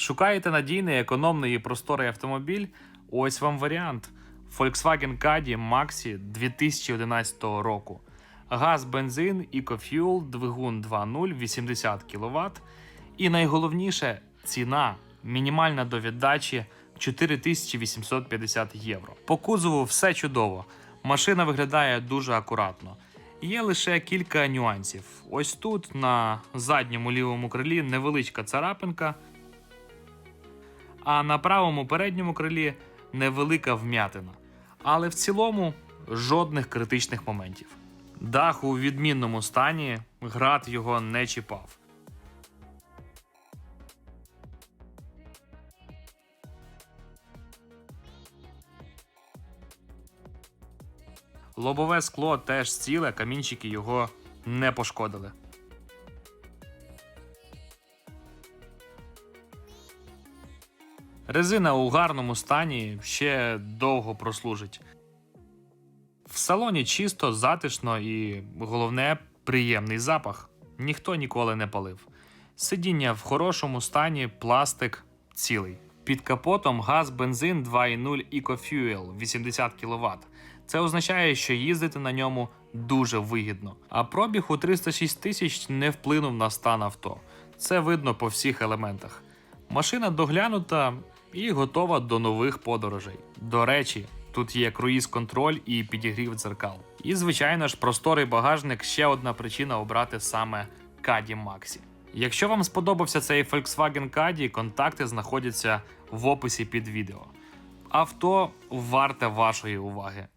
Шукаєте надійний, економний і просторий автомобіль? Ось вам варіант. Volkswagen Caddy Maxi 2011 року. Газ, бензин, EcoFuel, двигун 2.0, 80 кВт. І найголовніше ціна мінімальна до віддачі 4850 євро. По кузову все чудово. Машина виглядає дуже акуратно. Є лише кілька нюансів. Ось тут на задньому лівому крилі невеличка царапинка, а на правому передньому крилі невелика вм'ятина. Але в цілому жодних критичних моментів. Дах у відмінному стані, град його не чіпав. Лобове скло теж ціле, камінчики його не пошкодили. Резина у гарному стані ще довго прослужить. В салоні чисто, затишно і головне приємний запах. Ніхто ніколи не палив. Сидіння в хорошому стані, пластик цілий. Під капотом газ бензин 2.0 EcoFuel 80 кВт. Це означає, що їздити на ньому дуже вигідно. А пробіг у 306 тисяч не вплинув на стан авто. Це видно по всіх елементах. Машина доглянута і готова до нових подорожей. До речі, тут є круїз-контроль і підігрів дзеркал. І, звичайно ж, просторий багажник ще одна причина обрати саме Caddy Maxi. Якщо вам сподобався цей Volkswagen Caddy, контакти знаходяться в описі під відео. Авто варте вашої уваги.